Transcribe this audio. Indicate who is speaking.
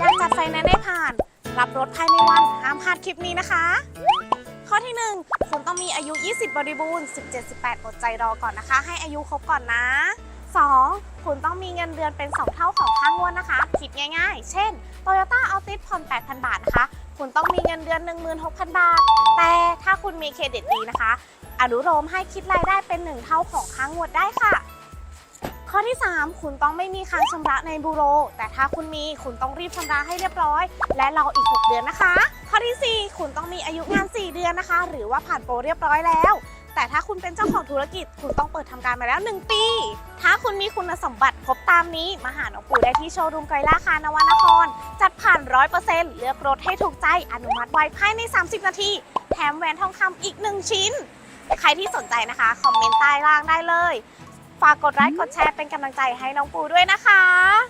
Speaker 1: อยากจัดไฟแนนซ์ได้ผ่าน รับรถภายในวันห้ามพลาดคลิปนี้นะคะ ข้อที่ 1 คุณต้องมีอายุ 20 บริบูรณ์ 17-18อดใจรอก่อนนะคะ ให้อายุครบก่อนนะ 2. คุณต้องมีเงินเดือนเป็น 2 เท่าของค่างวดนะคะ คิดง่ายๆ เช่น Toyota Altis ผ่อน 8,000 บาทนะคะ คุณต้องมีเงินเดือน 16,000 บาท แต่ถ้าคุณมีเครดิตดีนะคะ อนุโลมให้คิดรายได้เป็น 1 เท่าของค่างวดได้ค่ะ อที่ 3 คุณต้องไม่มีค้างชำระในบูโร แต่ถ้าคุณมีคุณต้องรีบชำระให้เรียบร้อย และรออีก 6 เดือนนะคะ ข้อทีสี่ 4 คุณต้องมีอายุงาน 4 เดือนนะคะ หรือว่าผ่านโปรเรียบร้อยแล้ว แต่ถ้าคุณเป็นเจ้าของธุรกิจ คุณต้องเปิดทำการมาแล้ว 1 ปี ถ้าคุณมีคุณสมบัติครบตามนี้มาหาหนองปูได้ที่โชว์รูมไกลล่าคานวนคร จัดผ่าน 100%เลือกรถให้ถูกใจอนุมัติไวภายใน 30 นาที แถมแหวนทองคำอีก 1 ชิ้น ใครที่สนใจนะคะคอมเมนต์ใต้ล่างได้เลย ฝากกดไลค์กดแชร์เป็นกำลังใจให้น้องปูด้วยนะคะ